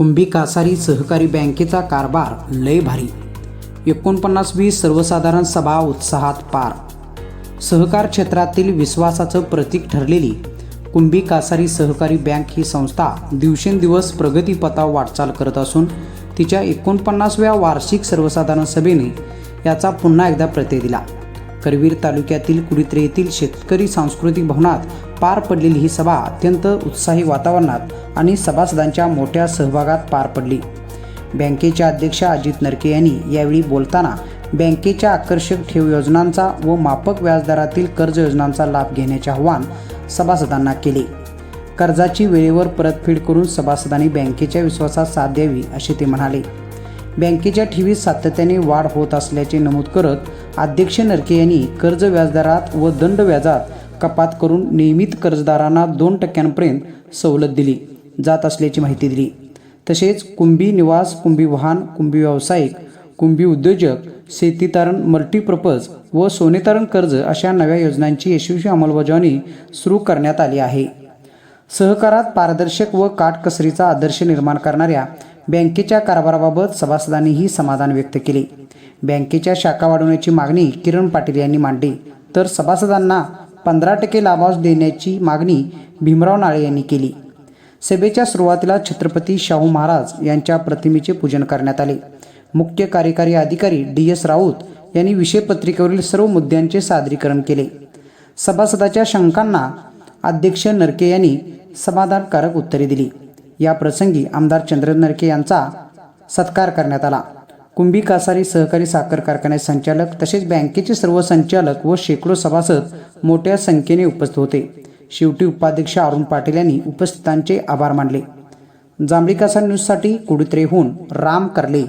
कुंभी कासारी सहकारी बँकेचा कारभार लय भारी. एकोणपन्नासवी सर्वसाधारण सभा उत्साहात पार. सहकार क्षेत्रातील विश्वासाचं प्रतीक ठरलेली कुंभी कासारी सहकारी बँक ही संस्था दिवसेंदिवस प्रगतीपथावर वाटचाल करत असून तिच्या एकोणपन्नासव्या वार्षिक सर्वसाधारण सभेने याचा पुन्हा एकदा प्रत्यय दिला. करवीर तालुक्यातील कुडित्रे येथील शेतकरी सांस्कृतिक भवनात पार पडलेली ही सभा अत्यंत उत्साही वातावरणात आणि सभासदांच्या मोठ्या सहभागात पार पडली. बँकेच्या अध्यक्ष अजित नरके यांनी यावेळी बोलताना बँकेच्या आकर्षक ठेव योजनांचा व माफक व्याजदरातील कर्ज योजनांचा लाभ घेण्याचे आवाहन सभासदांना केले. कर्जाची वेळेवर परतफेड करून सभासदांनी बँकेच्या विश्वासात साथ द्यावी असे ते म्हणाले. बँकेच्या ठेवीत सातत्याने वाढ होत असल्याचे नमूद करत अध्यक्ष नरके यांनी कर्ज व्याजदरात व दंड व्याजात कपात करून नियमित कर्जदारांना दोन टक्क्यांपर्यंत सवलत दिली जात असल्याची माहिती दिली. तसेच कुंभी निवास कुंभी वाहन कुंभी व्यावसायिक कुंभी उद्योजक शेतीतारण मल्टीपर्पज व सोनेतारण कर्ज अशा नव्या योजनांची यशस्वी अंमलबजावणी सुरू करण्यात आली आहे. सहकारात पारदर्शक व काटकसरीचा आदर्श निर्माण करणाऱ्या बँकेच्या कारभाराबाबत सभासदांनीही समाधान व्यक्त केले. बँकेच्या शाखा वाढवण्याची मागणी किरण पाटील यांनी मांडली. तर सभासदांना पंधरा टक्के लाभांश देण्याची मागणी भीमराव नाळे यांनी केली. सभेच्या सुरुवातीला छत्रपती शाहू महाराज यांच्या प्रतिमेचे पूजन करण्यात आले. मुख्य कार्यकारी अधिकारी डी एस राऊत यांनी विषयपत्रिकेवरील सर्व मुद्द्यांचे सादरीकरण केले. सभासदाच्या शंकांना अध्यक्ष नरके यांनी समाधानकारक उत्तरे दिली. या प्रसंगी आमदार चंद्र नरके यांचा सत्कार करण्यात आला. कुंभी कासारी सहकारी साखर कारखाने संचालक तसेच बँकेचे सर्व संचालक व शेकडो सभासद मोठ्या संख्येने उपस्थित होते. शेवटी उपाध्यक्ष अरुण पाटील यांनी उपस्थितांचे आभार मानले. जांभळी कासार न्यूजसाठी कुडुत्रेहून राम करले.